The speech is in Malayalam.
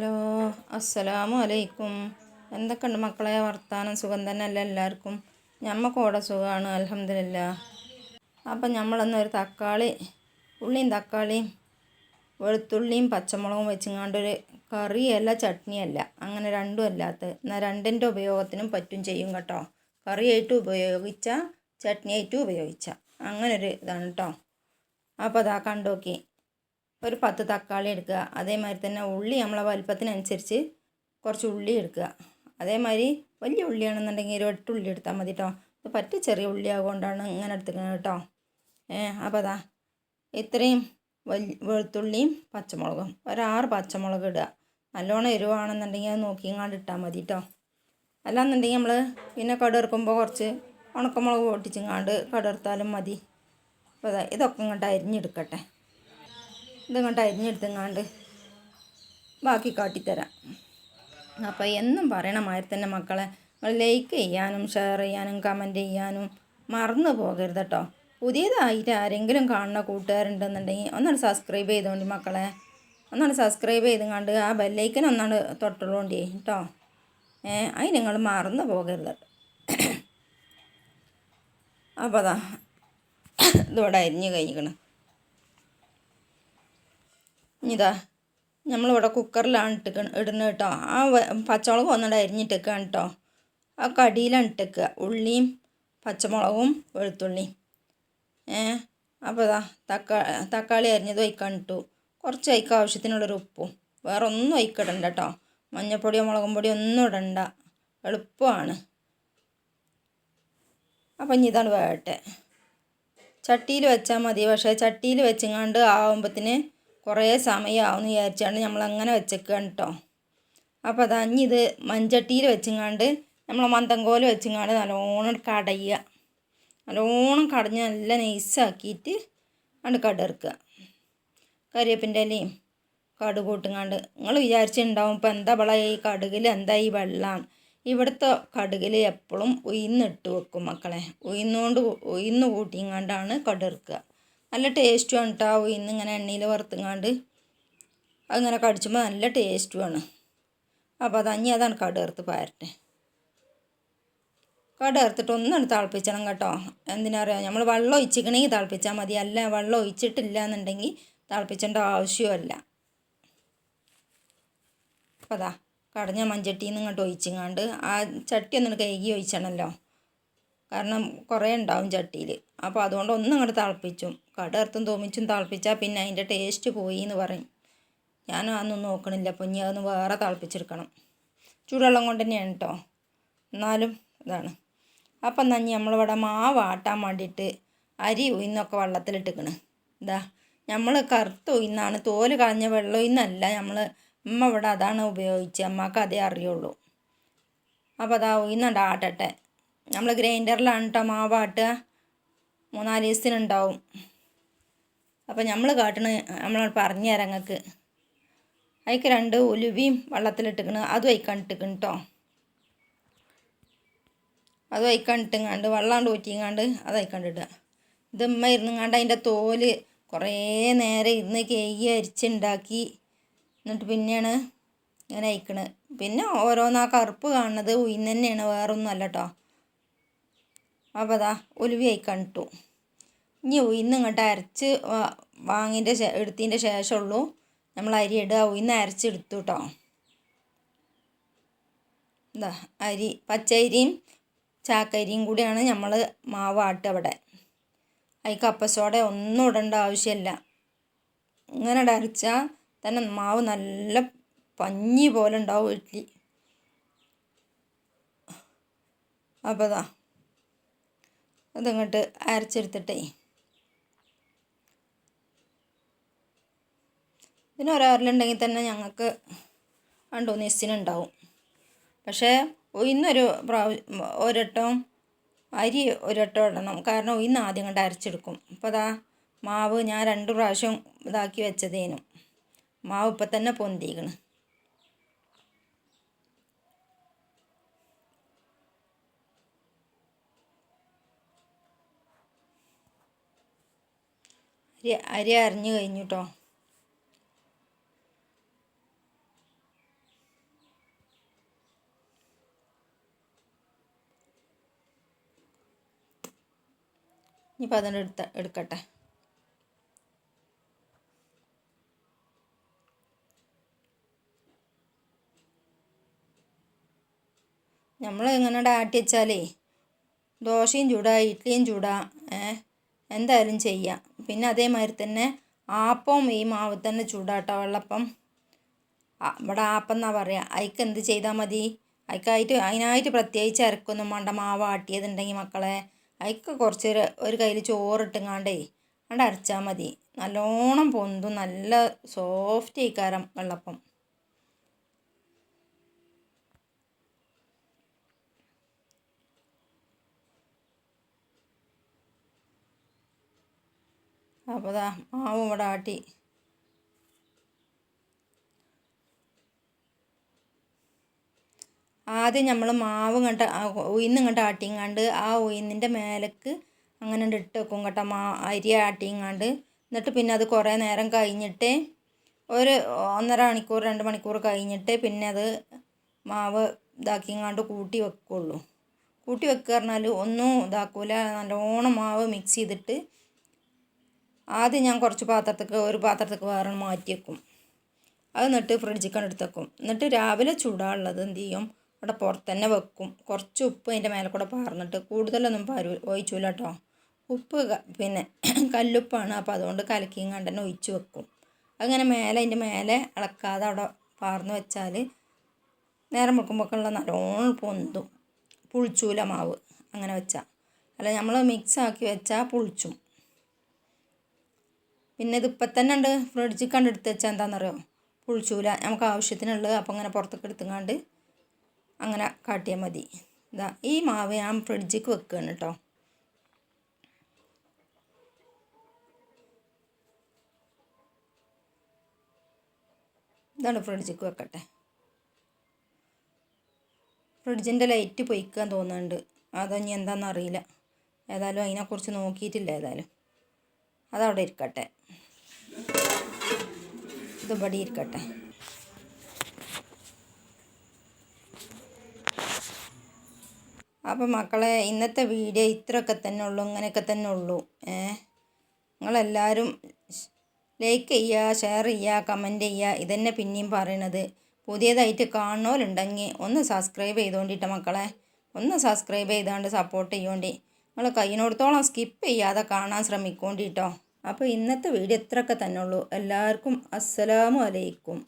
ഹലോ അസ്സലാമു അലൈക്കും. എന്തൊക്കെയുണ്ട് മക്കളെ? വർത്താനം സുഖം തന്നെ അല്ല എല്ലാവർക്കും? ഞമ്മക്കോടെ സുഖമാണ് അലഹമില്ല അപ്പം നമ്മളന്ന് ഒരു തക്കാളി ഉള്ളിയും തക്കാളിയും വെളുത്തുള്ളിയും പച്ചമുളകും വെച്ചിങ്ങാണ്ടൊരു കറിയല്ല ചട്നിയല്ല. അങ്ങനെ രണ്ടും അല്ലാത്ത എന്നാൽ രണ്ടിന്റെ ഉപയോഗത്തിനും പറ്റും ചെയ്യും കേട്ടോ. കറിയായിട്ട് ഉപയോഗിച്ച ചട്നിയായിട്ടും ഉപയോഗിച്ച. അങ്ങനൊരു ഇതാണ് കേട്ടോ അപ്പോൾ അതാ കണ്ടോക്കി. ഒരു പത്ത് തക്കാളി എടുക്കുക. അതേമാതിരി തന്നെ ഉള്ളി നമ്മളെ വലിപ്പത്തിനനുസരിച്ച് കുറച്ച് ഉള്ളി എടുക്കുക. അതേമാതിരി വലിയ ഉള്ളിയാണെന്നുണ്ടെങ്കിൽ ഒരു എട്ട് ഉള്ളി എടുത്താൽ മതി കേട്ടോ ഇത് പറ്റ ചെറിയ ഉള്ളി ആയതുകൊണ്ടാണ് ഇങ്ങനെ എടുത്തിരിക്കുന്നത് കേട്ടോ ഏ അപ്പോൾ അതാ ഇത്രയും വലിയ വെളുത്തുള്ളിയും പച്ചമുളകും. ഒരാറ് പച്ചമുളക് ഇടുക. നല്ലോണം എരിവാണെന്നുണ്ടെങ്കിൽ അത് നോക്കിങ്ങാണ്ട് ഇട്ടാൽ മതി കേട്ടോ അല്ലാന്നുണ്ടെങ്കിൽ നമ്മൾ പിന്നെ കടുകറുക്കുമ്പോൾ കുറച്ച് ഉണക്കമുളക് പൊട്ടിച്ചിങ്ങാണ്ട് കടുർത്താലും മതി. അപ്പോൾ ഇതൊക്കെ ഇങ്ങോട്ട് അരിഞ്ഞെടുക്കട്ടെ. ഇതിങ്ങോട്ട് അരിഞ്ഞെടുത്തെങ്ങാണ്ട് ബാക്കി കാട്ടിത്തരാം. അപ്പോൾ എന്നും പറയണ മാതിരി തന്നെ മക്കളെ നിങ്ങൾ ലൈക്ക് ചെയ്യാനും ഷെയർ ചെയ്യാനും കമന്റ് ചെയ്യാനും മറന്നു പോകരുത് കേട്ടോ പുതിയതായിട്ട് ആരെങ്കിലും കാണുന്ന കൂട്ടുകാരുണ്ടെന്നുണ്ടെങ്കിൽ ഒന്നാണ് സബ്സ്ക്രൈബ് ചെയ്തോണ്ടി മക്കളെ. ഒന്നാണ് സബ്സ്ക്രൈബ് ചെയ്തുകൊണ്ട് ആ ബെല്ലൈക്കൻ ഒന്നാണ് തൊട്ടുള്ളോണ്ടി കേട്ടോ ഏ അതിന് നിങ്ങൾ മറന്നു പോകരുത്. അപ്പോൾ അതാ ഇതോടെ അരിഞ്ഞ് കഴിഞ്ഞിക്കണം. ഇതാ നമ്മളിവിടെ കുക്കറിലാണ് ഇട്ടിക്ക ഇടുന്നത് കേട്ടോ. ആ പച്ചമുളക് ഒന്നുകൂടെ അരിഞ്ഞിട്ടേക്കാണ് കേട്ടോ. ആ കടിയിലാണ് ഇട്ടേക്കുക. ഉള്ളിയും പച്ചമുളകും വെളുത്തുള്ളിയും. ഏ അപ്പോൾ ഇതാ തക്കാ തക്കാളി അരിഞ്ഞത് വയ്ക്കാൻ ഇട്ടു. കുറച്ച് അയക്കുക ആവശ്യത്തിനുള്ളൊരു ഉപ്പും. വേറെ ഒന്നും വയ്ക്കിടണ്ട കേട്ടോ. മഞ്ഞൾപ്പൊടിയോ മുളകും പൊടിയോ ഒന്നും ഇടണ്ട. എളുപ്പമാണ്. അപ്പം ഇനി ഇതാണ് വേട്ടെ ചട്ടിയിൽ വെച്ചാൽ മതി. പക്ഷേ ചട്ടിയിൽ വെച്ചങ്ങാണ്ട് ആവുമ്പത്തിന് കുറേ സമയമാവും എന്ന് വിചാരിച്ചാണ് നമ്മൾ അങ്ങനെ വെച്ചേക്കാണ് കേട്ടോ അപ്പോൾ അതാ ഇനി ഇത് മൺചട്ടിയിൽ വെച്ചങ്ങാണ്ട് നമ്മൾ മന്ദങ്കോൽ വെച്ചങ്ങാണ്ട് നല്ലോണം കടയുക. നല്ലോണം കടഞ്ഞ് നല്ല നൈസാക്കിയിട്ട് അണ്ട് കടർക്കുക. കരിവേപ്പിന്റെ അല്ലേ കടുക് കൂട്ടുങ്ങാണ്ട്. നിങ്ങൾ വിചാരിച്ചിട്ടുണ്ടാവും ഇപ്പോൾ എന്താ വള ഈ കടുകിൽ എന്താ ഈ വെള്ളം? ഇവിടുത്തെ കടുകിൽ എപ്പോഴും ഉയർന്നിട്ട് വെക്കും മക്കളെ. ഉയർന്നുകൊണ്ട് ഉയർന്നു കൂട്ടിങ്ങാണ്ടാണ് കടുർക്കുക. നല്ല ടേസ്റ്റുമാണ് കേട്ടോ ഇന്ന് ഇങ്ങനെ എണ്ണയിൽ വറുത്തുങ്ങാണ്ട് അങ്ങനെ കടിച്ചുമ്പോൾ നല്ല ടേസ്റ്റുമാണ് അപ്പോൾ അത് അഞ്ഞി അതാണ് കടുകർത്ത് പാരട്ടെ. കടുകർത്തിട്ട് ഒന്നാണ് തിളപ്പിച്ചണം കേട്ടോ. എന്തിനാ പറയുക നമ്മൾ വെള്ളം ഒഴിച്ചിക്കണമെങ്കിൽ തിളപ്പിച്ചാൽ മതി. അല്ല വെള്ളം ഒഴിച്ചിട്ടില്ല എന്നുണ്ടെങ്കിൽ തിളപ്പിച്ചേണ്ട ആവശ്യമല്ല അപ്പോൾ അതാ കടഞ്ഞ മഞ്ചട്ടിയിൽ നിന്ന് ഇങ്ങോട്ട് ഒഴിച്ചിങ്ങാണ്ട് ആ ചട്ടി ഒന്നിട്ട് കഴുകി ഒഴിച്ചണമല്ലോ കാരണം കുറേ ഉണ്ടാവും ചട്ടിയിൽ. അപ്പോൾ അതുകൊണ്ട് ഒന്നും അങ്ങോട്ട് തിളപ്പിച്ചും. കടർത്തും തോമിച്ചും തിളപ്പിച്ചാൽ പിന്നെ അതിന്റെ ടേസ്റ്റ് പോയി എന്ന് പറയും. ഞാൻ അതൊന്നും നോക്കണില്ല. അപ്പോൾ ഇനി അതൊന്ന് വേറെ തിളപ്പിച്ചെടുക്കണം. ചൂടുവെള്ളം കൊണ്ട് തന്നെയാണ് കേട്ടോ എന്നാലും ഇതാണ്. അപ്പം എന്നാൽ നമ്മളിവിടെ മാവ് ആട്ടാൻ വേണ്ടിയിട്ട് അരി ഉയിന്നൊക്കെ വെള്ളത്തിലിട്ടിക്കണ്. ഇതാ നമ്മൾ കറുത്ത ഉയിന്നാണ് തോൽ കളഞ്ഞ വെള്ളം ഉയിന്നല്ല നമ്മൾ അമ്മ ഇവിടെ അതാണ് ഉപയോഗിച്ചത് അമ്മയ്ക്ക് അതേ അറിയുള്ളൂ. അപ്പോൾ അതാ ഉയിന്നുണ്ട് ആട്ടട്ടെ. നമ്മൾ ഗ്രൈൻഡറിലാണ് കേട്ടോ മാവ് ആട്ടുക. മൂന്നാൽ ദിവസത്തിനുണ്ടാവും. അപ്പോൾ നമ്മൾ കാട്ടണ നമ്മൾ പറഞ്ഞു തരാം അതിക്ക് രണ്ട് ഉലുവിയും വെള്ളത്തിലിട്ടിക്കണ്. അതും അയക്കണിട്ടിക്കണ് കേട്ടോ അതും അയക്കണിട്ടിങ്ങാണ്ട് വെള്ളാണ്ട് ഊറ്റിങ്ങാണ്ട് അത് വയ്ക്കണ്ടിടുക ഇത് ഉമ്മ ഇരുന്നുങ്ങാണ്ട് അതിന്റെ തോൽ കുറേ നേരം ഇരുന്ന് കേകി അരിച്ചുണ്ടാക്കി എന്നിട്ട് പിന്നെയാണ് ഞാൻ അയക്കണത് പിന്നെ ഓരോന്നാ കറുപ്പ് കാണുന്നത്. ഉയിന്ന് തന്നെയാണ് വേറൊന്നും അല്ല കേട്ടോ അപ്പോൾ അതാ ഒലുവി കണ്ടു. ഇനി ഉയിന്ന് ഇങ്ങോട്ട് അരച്ച് വാങ്ങിന്റെ എടുത്തതിന്റെ ശേഷമുള്ളൂ. നമ്മൾ അരി ഇടുക. ഉയിന്ന് അരച്ചെടുത്തു കേട്ടോ എന്താ അരി പച്ചരിയും ചാക്കരിയും കൂടിയാണ് നമ്മൾ മാവ് ആട്ടുക അവിടെ അതിൽ കപ്പസോട ഒന്നും ഇടേണ്ട ആവശ്യമില്ല ഇങ്ങനെ അരച്ചാൽ തന്നെ മാവ് നല്ല പഞ്ഞി പോലെ ഉണ്ടാവും ഇഡ്ഡലി അപ്പോൾ അതാ അതിങ്ങോട്ട് അരച്ചെടുത്തിട്ടേ. ഇതിന് ഒരാറിലുണ്ടെങ്കിൽ തന്നെ ഞങ്ങൾക്ക് രണ്ടു മൂന്ന് ദിവസത്തിനുണ്ടാവും പക്ഷേ ഒയിന്നൊരു പ്രാവ് ഒരട്ടം അരി ഒരട്ടം ഇടണം. കാരണം ഒയിന്ന് ആദ്യം കണ്ട് അരച്ചെടുക്കും. അപ്പോൾ അതാ മാവ് ഞാൻ രണ്ട് പ്രാവശ്യം ഇതാക്കി വെച്ചതേനും. മാവ് ഇപ്പം തന്നെ പൊന്തിക്കണ്. അരി അരി അറിഞ്ഞ് കഴിഞ്ഞു കേട്ടോ ഇനി അതുകൊണ്ട് എടുത്ത എടുക്കട്ടെ. നമ്മൾ എങ്ങനെ ഡാട്ടിച്ചാലേ ദോശയും ചൂടാ ഇഡ്ഡലിയും ചൂടാ ഏ? എന്തായാലും ചെയ്യാം. പിന്നെ അതേമാതിരി തന്നെ ആപ്പവും ഈ മാവ് തന്നെ ചൂടാട്ടോ വെള്ളപ്പം. ഇവിടെ ആപ്പം എന്നാ പറയുക അതിക്ക് എന്ത് ചെയ്താൽ മതി? അതിക്കായിട്ട് അതിനായിട്ട് പ്രത്യേകിച്ച് ഇറക്കൊന്നും വേണ്ട. മാവ് ആട്ടിയതുണ്ടെങ്കിൽ മക്കളെ അതിക്ക് കുറച്ച് ഒരു കയ്യിൽ ചോറിട്ടുങ്ങാണ്ടേ അവിടെ അരച്ചാൽ മതി. നല്ലോണം പൊന്തും നല്ല സോഫ്റ്റ് ആയിക്കാരം വെള്ളപ്പം. അപ്പോൾ ദാ മാവും ഇവിടെ ആട്ടി. ആദ്യം നമ്മൾ മാവ് കണ്ട ഉയിന്ന് കണ്ട് ആട്ടിങ്ങാണ്ട് ആ ഉയിന്നിന്റെ മേലേക്ക് അങ്ങനെ ഇട്ട് വെക്കും കേട്ടോ മാ അരി ആട്ടിങ്ങാണ്ട്. എന്നിട്ട് പിന്നെ അത് കുറേ നേരം കഴിഞ്ഞിട്ട് ഒരു ഒന്നര മണിക്കൂർ രണ്ട് മണിക്കൂർ കഴിഞ്ഞിട്ട് പിന്നെ അത് മാവ് ഇതാക്കിങ്ങാണ്ട് കൂട്ടി വെക്കുള്ളൂ. കൂട്ടി വെക്കുക പറഞ്ഞാൽ ഒന്നും ഇതാക്കൂല നല്ലോണം മാവ് മിക്സ് ചെയ്തിട്ട് ആദ്യം ഞാൻ കുറച്ച് പാത്രത്തേക്ക് ഒരു പാത്രത്തേക്ക് വേറെ മാറ്റി വെക്കും അത് എന്നിട്ട് ഫ്രിഡ്ജിൽ കണ്ടെടുത്ത് വെക്കും. എന്നിട്ട് രാവിലെ ചൂടാനുള്ളത് എന്ത് ചെയ്യും? അവിടെ പുറത്തുതന്നെ വെക്കും. കുറച്ച് ഉപ്പ് അതിന്റെ മേലെ കൂടെ പാർന്നിട്ട് കൂടുതലൊന്നും പാരു ഒഴിച്ചില്ല കേട്ടോ. ഉപ്പ് പിന്നെ കല്ലുപ്പാണ്. അപ്പോൾ അതുകൊണ്ട് കലക്കിയും കണ്ട് തന്നെ ഒഴിച്ച് വെക്കും. അങ്ങനെ മേലെ അതിന്റെ മേലെ ഇളക്കാതെ അവിടെ പാർന്ന് വെച്ചാൽ നേരം വെക്കുമ്പോഴൊക്കെയുള്ള നല്ലോണം പൊന്തും. പുളിച്ചൂല മാവ്. അങ്ങനെ വെച്ചാൽ അല്ല നമ്മൾ മിക്സ് ആക്കി വെച്ചാൽ പുളിച്ചും. പിന്നെ ഇത് ഇപ്പം തന്നെ ഉണ്ട്. ഫ്രിഡ്ജിൽ കണ്ടെടുത്ത് വെച്ചാൽ എന്താണെന്നറിയോ പുളിച്ചൂല. നമുക്ക് ആവശ്യത്തിനുള്ളത് അപ്പം അങ്ങനെ പുറത്തേക്ക് എടുത്തുങ്ങാണ്ട് അങ്ങനെ കാട്ടിയാൽ മതി. ഇതാ ഈ മാവ് ഞാൻ ഫ്രിഡ്ജിക്ക് വെക്കുകയാണ് കേട്ടോ. ഇതാണ് ഫ്രിഡ്ജിക്ക് വെക്കട്ടെ. ഫ്രിഡ്ജിന്റെ ലൈറ്റ് പൊയ്ക്കാൻ തോന്നുന്നുണ്ട്. അതോ ഇനി എന്താണെന്ന് അറിയില്ല. ഏതായാലും അതിനെക്കുറിച്ച് നോക്കിയിട്ടില്ല ഏതായാലും. അതവിടെ ഇരിക്കട്ടെ. ഇത് ഇവിടെ ഇരിക്കട്ടെ. അപ്പം മക്കളെ ഇന്നത്തെ വീഡിയോ ഇത്രയൊക്കെ തന്നെ ഉള്ളൂ ഇങ്ങനെയൊക്കെ തന്നെ ഉള്ളൂ. ഏ? നിങ്ങളെല്ലാവരും ലൈക്ക് ചെയ്യുക ഷെയർ ചെയ്യുക കമന്റ് ചെയ്യുക. ഇതന്നെ പിന്നെയും പറയണത്. പുതിയതായിട്ട് കാണുന്നവരുണ്ടെങ്കിൽ ഒന്ന് സബ്സ്ക്രൈബ് ചെയ്തുകൊണ്ടിട്ട് മക്കളെ. ഒന്ന് സബ്സ്ക്രൈബ് ചെയ്താണ്ട് സപ്പോർട്ട് ചെയ്യോണ്ടി. നിങ്ങൾ കയ്യിനോടത്തോളം സ്കിപ്പ് ചെയ്യാതെ കാണാൻ ശ്രമിക്കൂണ്ടിട്ടോ. അപ്പോൾ ഇന്നത്തെ വീഡിയോ ഇത്രയൊക്കെ തന്നെ ഉള്ളൂ. എല്ലാവർക്കും അസ്സലാമു അലൈക്കും.